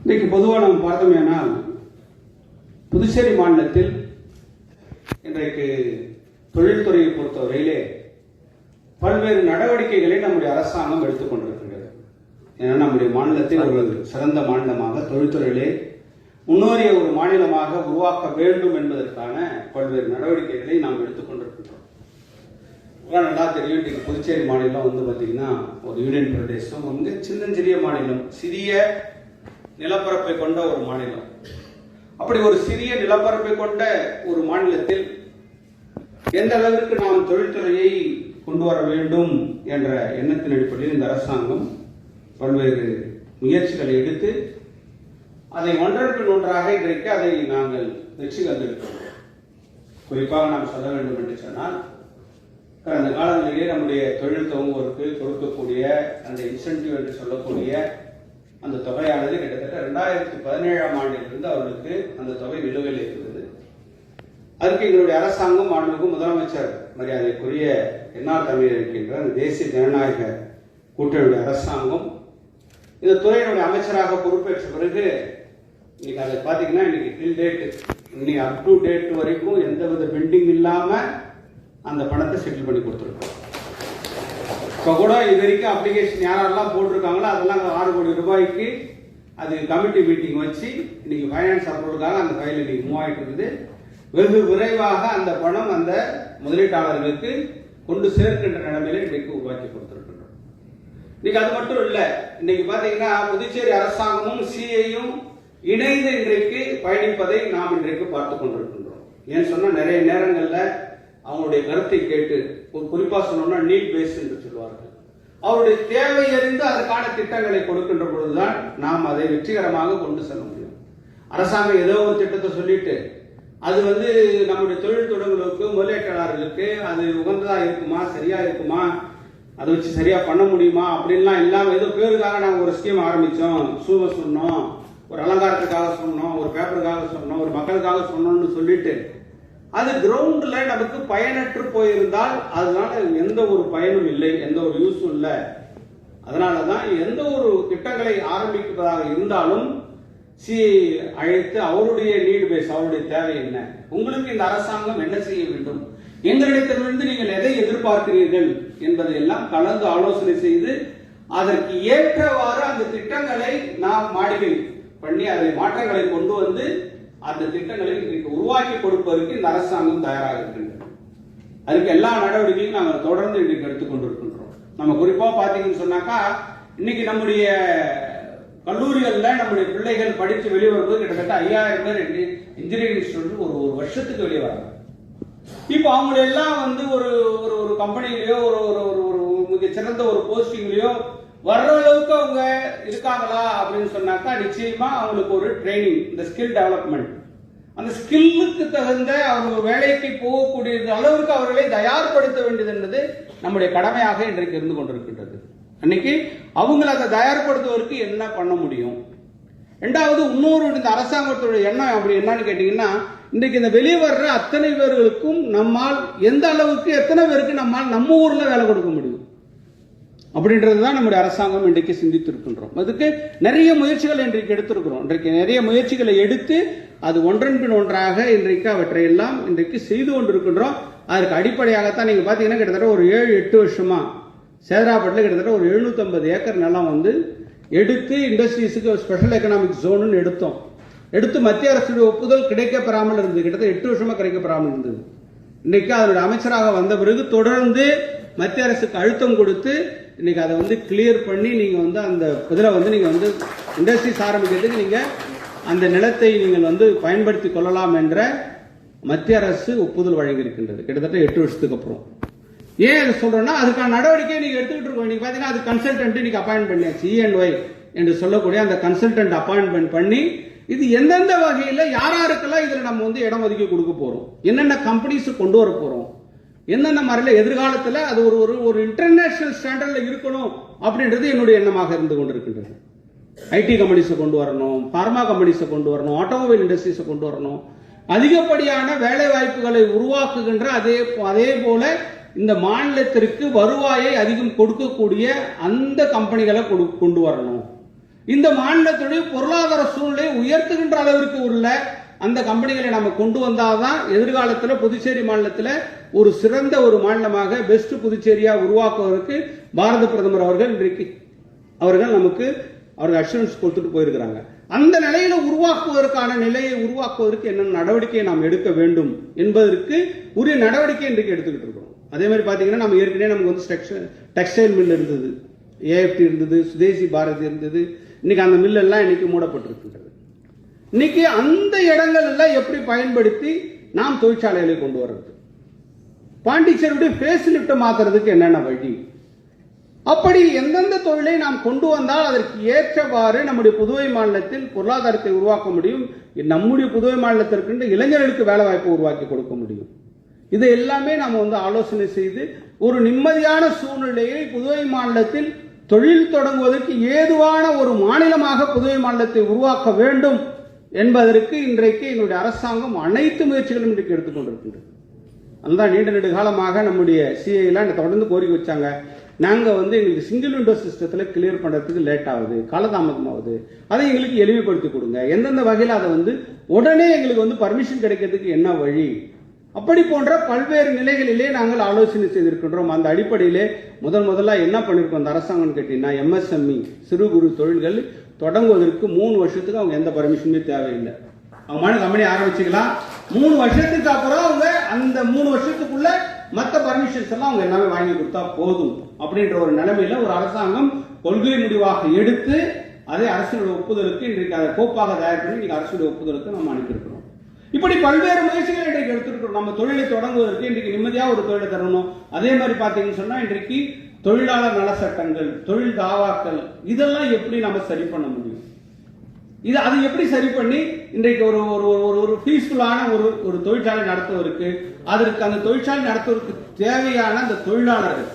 இன்றைக்கு பொதுவாக நாம் பார்த்தோமேனால் புதுச்சேரி மாநிலத்தில் இன்றைக்கு தொழில்துறையை பொறுத்தவரையிலே பல்வேறு நடவடிக்கைகளை நம்முடைய அரசாங்கம் எடுத்துக்கொண்டிருக்கின்றது ஏன்னா நம்முடைய மாநிலத்தில் ஒரு சிறந்த மாநிலமாக தொழில்துறையிலே முன்னோறிய ஒரு மாநிலமாக உருவாக்க வேண்டும் என்பதற்கான பல்வேறு நடவடிக்கைகளை நாம் எடுத்துக்கொண்டிருக்கின்றோம் நல்லா தெரியும் இன்றைக்கு புதுச்சேரி மாநிலம் வந்து பார்த்தீங்கன்னா ஒரு யூனியன் பிரதேசம் வந்து சின்னஞ்சிறிய மாநிலம் சிறிய நிலப்பரப்பை கொண்ட ஒரு மாநிலம். அப்படி ஒரு சிறிய நிலப்பரப்பை கொண்ட ஒரு மாநிலத்தில் எந்த அளவிற்கு நாம் தொழில்துறையை கொண்டு வர வேண்டும் என்ற எண்ணத்தின் அடிப்படையில் இந்த அரசாங்கம் பல்வேறு முயற்சிகளை எடுத்து அதை ஒன்றன் ஒன்றாக இன்றைக்கு அதை நாங்கள் வெற்றி கண்டிருக்கிறோம். குறிப்பாக நாம் சொல்ல வேண்டும் என்று சொன்னால் கடந்த காலங்களிலே நம்முடைய தொழில் துவங்குவோருக்கு கொடுக்கக்கூடிய அந்த இன்சென்டிவ் என்று சொல்லக்கூடிய அந்த தொகையானது கிட்டத்தட்ட ரெண்டாயிரத்தி பதினேழாம் ஆண்டிலிருந்து அவர்களுக்கு அந்த தொகை நிலுவையில் இருந்தது. அதுக்கு எங்களுடைய அரசாங்கம் மாண்புக்கும் முதலமைச்சர் மரியாதைக்குரிய என்ஆர் தமிழ் இருக்கின்ற அந்த தேசிய ஜனநாயக கூட்டணியுடைய அரசாங்கம் இந்த துறையினுடைய அமைச்சராக பொறுப்பேற்ற பிறகு இன்னைக்கு அதை பார்த்தீங்கன்னா இன்னைக்கு டில் டேட் இன்னைக்கு அப் டு டேட் வரைக்கும் எந்தவித பெண்டிங் இல்லாமல் அந்த பணத்தை செட்டில் பண்ணி கொடுத்துருக்கோம். இப்போ கூட இது வரைக்கும் அப்ளிகேஷன் யாரெல்லாம் போட்டிருக்காங்களோ அதெல்லாம் ஆறு கோடி ரூபாய்க்கு அது கமிட்டி மீட்டிங் வச்சு இன்னைக்கு ஃபைனான்ஸ் அப்ரூவலுக்காக அந்த ஃபைல் இன்னைக்கு மூவ் ஆகிட்டு இருக்குது வெகு விரைவாக அந்த பணம் அந்த முதலீட்டாளர்களுக்கு கொண்டு சேர்க்கின்ற நிலைமையில இன்றைக்கு உருவாக்கி கொடுத்திருக்கின்றோம். இன்னைக்கு அது மட்டும் இல்லை இன்னைக்கு பார்த்தீங்கன்னா புதுச்சேரி அரசாங்கமும் சிஐயும் இணைந்து இன்றைக்கு பயணிப்பதை நாம் இன்றைக்கு பார்த்து கொண்டிருக்கின்றோம். ஏன் சொன்னால் நிறைய நேரங்களில் அவங்களுடைய கருத்தை கேட்டு ஒரு குறிப்பா சொன்னோம்னா நீட் பேஸ் என்று சொல்வார்கள் அவருடைய தேவை அறிந்து அதற்கான திட்டங்களை கொடுக்கின்ற பொழுதுதான் நாம் அதை வெற்றிகரமாக கொண்டு செல்ல முடியும். அரசாங்கம் ஏதோ ஒரு திட்டத்தை சொல்லிட்டு அது வந்து நம்முடைய தொழில் தொடங்குகளுக்கு முதலீட்டாளர்களுக்கு அது உகந்ததா இருக்குமா சரியா இருக்குமா அதை வச்சு சரியா பண்ண முடியுமா அப்படின்லாம் இல்லாம ஏதோ பேருக்காக நாங்கள் ஒரு ஸ்கீம் ஆரம்பிச்சோம். சூவ சொன்னோம் ஒரு அலங்காரத்துக்காக சொன்னோம் ஒரு பேப்பருக்காக சொன்னோம் ஒரு மக்களுக்காக சொன்னோம்னு சொல்லிட்டு அது கிரவுண்டில் நமக்கு பயனற்று போயிருந்தால் அதனால எந்த ஒரு பயனும் இல்லை எந்த ஒரு யூஸும் இல்லை. அதனாலதான் எந்த ஒரு திட்டங்களை ஆரம்பிப்பதாக இருந்தாலும் சி அழைத்து அவருடைய நீடு பேஸ் அவருடைய தேவை என்ன? உங்களுக்கு இந்த அரசாங்கம் என்ன செய்ய வேண்டும்? எங்களிடத்திலிருந்து நீங்கள் எதை எதிர்பார்க்கிறீர்கள் என்பதை எல்லாம் கலந்து ஆலோசனை செய்து அதற்கு ஏற்றவாறு அந்த திட்டங்களை நாம் மாடிகை பண்ணி அதை மாற்றங்களை கொண்டு வந்து அந்த திட்டங்களை இன்றைக்கு உருவாக்கி கொடுப்பதற்கு இந்த அரசாங்கம் தயாராக இருக்கின்றது. அதுக்கு எல்லா நடவடிக்கையும் நாங்கள் தொடர்ந்து இன்றைக்கு எடுத்துக்கொண்டிருக்கின்றோம் நம்ம குறிப்பாக பார்த்தீங்கன்னு சொன்னாக்கா இன்னைக்கு நம்முடைய கல்லூரிகளில் நம்முடைய பிள்ளைகள் படித்து வெளிவரும்போது கிட்டத்தட்ட ஐயாயிரம் பேர் இன்ஜினியரிங் ஸ்டூடெண்ட் ஒரு ஒரு வருஷத்துக்கு வெளியே வராங்க. இப்போ அவங்களெல்லாம் வந்து ஒரு ஒரு ஒரு கம்பெனிலேயோ ஒரு ஒரு ஒரு ஒரு மிக சிறந்த ஒரு போஸ்டிங்லேயோ வர்ற அளவுக்கு அவங்க இருக்காங்களா அப்படின்னு சொன்னாக்கா நிச்சயமா அவங்களுக்கு ஒரு ட்ரைனிங் இந்த ஸ்கில் டெவலப்மெண்ட் அந்த ஸ்கில்லுக்கு தகுந்த அவங்க வேலைக்கு போகக்கூடிய அளவுக்கு அவர்களை தயார்படுத்த வேண்டியது என்பது நம்முடைய கடமையாக இன்றைக்கு இருந்து கொண்டிருக்கின்றது. அன்னைக்கு அவங்களை அதை தயார்படுத்துவதற்கு என்ன பண்ண முடியும்? ரெண்டாவது இன்னொரு இந்த அரசாங்கத்தோட எண்ணம் அப்படி என்னன்னு கேட்டீங்கன்னா இன்றைக்கு இந்த வெளியே வர்ற அத்தனை பேர்களுக்கும் நம்மால் எந்த அளவுக்கு எத்தனை பேருக்கு நம்மால் நம்ம ஊர்ல வேலை கொடுக்க முடியும்? அப்படின்றது தான் நம்முடைய அரசாங்கம் இன்றைக்கு சிந்தித்திருக்கின்றோம். அதுக்கு நிறைய முயற்சிகள் இன்றைக்கு எடுத்திருக்கிறோம். இன்றைக்கு நிறைய முயற்சிகளை எடுத்து அது ஒன்றன் பின் ஒன்றாக இன்றைக்கு அவற்றை எல்லாம் இன்றைக்கு செய்து கொண்டிருக்கின்றோம். அதற்கு அடிப்படையாகத்தான் நீங்க பாத்தீங்கன்னா கிட்டத்தட்ட ஒரு ஏழு எட்டு வருஷமா சேதராப்பட்டில் கிட்டத்தட்ட ஒரு 750 ஏக்கர் நிலம் வந்து எடுத்து இண்டஸ்ட்ரீஸுக்கு ஸ்பெஷல் எக்கனாமிக் ஜோனுன்னு எடுத்தோம். எடுத்து மத்திய அரசுடைய ஒப்புதல் கிடைக்கப்பெறாமல் இருந்தது. கிட்டத்தட்ட எட்டு வருஷமா கிடைக்கப்பெறாமல் இருந்தது. இன்னைக்கு அதனுடைய அமைச்சராக வந்த பிறகு தொடர்ந்து மத்திய அரசுக்கு அழுத்தம் கொடுத்து இன்னைக்கு அதை வந்து கிளியர் பண்ணி நீங்கள் வந்து அந்த இதில் வந்து நீங்கள் வந்து இண்டஸ்ட்ரீஸ் ஆரம்பிக்கிறதுக்கு நீங்கள் அந்த நிலத்தை நீங்கள் வந்து பயன்படுத்தி கொள்ளலாம் என்ற மத்திய அரசு ஒப்புதல் வழங்கியிருக்கின்றது. கிட்டத்தட்ட எட்டு வருஷத்துக்கு அப்புறம். ஏன் இதை சொல்கிறோன்னா அதுக்கான நடவடிக்கை நீங்கள் எடுத்துக்கிட்டு இருக்கோம். இன்னைக்கு பார்த்தீங்கன்னா அது கன்சல்டன்ட் இன்னைக்கு அப்பாயின்ட் பண்ணியாச்சு. E இஎன்ஒய் என்று சொல்லக்கூடிய அந்த கன்சல்டன்ட் அப்பாயின்மெண்ட் பண்ணி இது எந்தெந்த வகையில் யார் யாருக்கெல்லாம் இதில் நம்ம வந்து இடம் ஒதுக்கி கொடுக்க போகிறோம் என்னென்ன கம்பெனிஸ் கொண்டு வர போகிறோம் என்னென்ன மாதிரில எதிர்காலத்தில் அது ஒரு ஒரு ஒரு இன்டர்நேஷனல் ஸ்டாண்டர்டில் இருக்கணும் அப்படின்றது என்னுடைய எண்ணமாக இருந்து கொண்டிருக்கின்றது. ஐடி கம்பெனிஸை கொண்டு வரணும் பார்மா கம்பெனிஸை கொண்டு வரணும் ஆட்டோமொபைல் இண்டஸ்ட்ரீஸை கொண்டு வரணும். அதிகப்படியான வேலை வாய்ப்புகளை உருவாக்குகின்ற அதே அதே போல இந்த மாநிலத்திற்கு வருவாயை அதிகம் கொடுக்கக்கூடிய அந்த கம்பெனிகளை கொடு- கொண்டு வரணும். இந்த மாநிலத்துடைய பொருளாதார சூழ்நிலையை உயர்த்துகின்ற அளவிற்கு உள்ள அந்த கம்பெனிகளை நம்ம கொண்டு வந்தாதான் எதிர்காலத்தில் புதுச்சேரி மாநிலத்தில் ஒரு சிறந்த ஒரு மாநிலமாக பெஸ்ட் புதுச்சேரியா உருவாக்குவதற்கு பாரத பிரதமர் அவர்கள் இன்றைக்கு அவர்கள் நமக்கு அவர்கள் அஷூரன்ஸ் கொடுத்துட்டு போயிருக்கிறாங்க. அந்த நிலையில உருவாக்குவதற்கான நிலையை உருவாக்குவதற்கு என்ன நடவடிக்கையை நாம் எடுக்க வேண்டும் என்பதற்கு உரிய நடவடிக்கை இன்றைக்கு எடுத்துக்கிட்டு இருக்கிறோம் அதே மாதிரி பாத்தீங்கன்னா நம்ம ஏற்கனவே நமக்கு வந்து டெக்ஸ்டைல் மில் இருந்தது. ஏஎஃப்டி இருந்தது சுதேசி பாரதி இருந்தது. இன்னைக்கு அந்த மில்லெல்லாம் இன்னைக்கு மூடப்பட்டிருக்கின்றது. இன்னைக்கு அந்த இடங்கள்ல எப்படி பயன்படுத்தி நாம் தொழிற்சாலைகளை கொண்டு வர்றது? பாண்டிச்சேரியுடைய ஃபேஸ் லிப்ட் மாத்துறதுக்கு என்னென்ன வழி? அப்படி எந்தெந்த தொழிலை நாம் கொண்டு வந்தால் அதற்கு ஏற்றவாறு நம்முடைய புதுவை மாநிலத்தில் பொருளாதாரத்தை உருவாக்க முடியும்? நம்முடைய புதுவை மாநிலத்திற்கு இளைஞர்களுக்கு வேலை வாய்ப்பு உருவாக்கி கொடுக்க முடியும். இது எல்லாமே நாம் வந்து ஆலோசனை செய்து ஒரு நிம்மதியான சூழ்நிலையை புதுவை மாநிலத்தில் தொழில் தொடங்குவதற்கு ஏதுவான ஒரு மாநிலமாக புதுவை மாநிலத்தை உருவாக்க வேண்டும் என்பதற்கு இன்றைக்கு எங்களுடைய அரசாங்கம் அனைத்து முயற்சிகளும் இன்றைக்கு எடுத்துக்கொண்டிருக்கின்றது அதுதான் நீண்ட நெடு காலமாக நம்முடைய சிஐலாம் தொடர்ந்து கோரிக்கை வச்சாங்க. நாங்கள் வந்து எங்களுக்கு சிங்கிள் விண்டோ சிஸ்டத்தில் கிளியர் பண்ணுறதுக்கு லேட் ஆகுது காலதாமதம் ஆகுது அதை எங்களுக்கு எளிமைப்படுத்தி கொடுங்க. எந்தெந்த வகையில் அதை வந்து உடனே எங்களுக்கு வந்து பர்மிஷன் கிடைக்கிறதுக்கு என்ன வழி? அப்படி போன்ற பல்வேறு நிலைகளிலே நாங்கள் ஆலோசனை செய்திருக்கின்றோம். அந்த அடிப்படையிலே முதன் முதலாக என்ன பண்ணியிருக்கோம் அந்த அரசாங்கம்னு கேட்டிங்கன்னா எம்எஸ்எம்இ சிறு குறு தொழில்கள் தொடங்குவதற்கு மூணு வருஷத்துக்கு அவங்க எந்த பர்மிஷனுமே தேவையில்லை. அவங்க கம்பெனி ஆரம்பிச்சுக்கலாம். மூணு வருஷத்துக்கு அப்புறம் அவங்க அந்த மூணு வருஷத்துக்குள்ள மற்ற பர்மிஷன்ஸ் எல்லாம் அவங்க எல்லாமே வாங்கி கொடுத்தா போதும் அப்படின்ற ஒரு நிலைமையில ஒரு அரசாங்கம் கொள்கை முடிவாக எடுத்து அதை அரசுடைய ஒப்புதலுக்கு இன்றைக்கு அதை கோப்பாக தயார் பண்ணி இன்னைக்கு அரசுடைய ஒப்புதலுக்கு நம்ம அனுப்பியிருக்கிறோம். இப்படி பல்வேறு முயற்சிகள் இன்றைக்கு எடுத்துருக்கிறோம். நம்ம தொழிலை தொடங்குவதற்கு இன்றைக்கு நிம்மதியாக ஒரு தொழிலை தரணும். அதே மாதிரி பார்த்தீங்கன்னு சொன்னால் இன்றைக்கு தொழிலாளர் நல சட்டங்கள் தொழில் தாவாக்கள் இதெல்லாம் எப்படி நம்ம சரி பண்ண முடியும்? இது அது எப்படி சரி பண்ணி இன்றைக்கு ஒரு ஒரு ஒரு- ஒரு ஒரு பீஸ்ஃபுல்லான ஒரு ஒரு தொழிற்சாலை நடத்துவதற்கு அதற்கு அந்த தொழிற்சாலை நடத்துவதற்கு தேவையான அந்த தொழிலாளர்கள்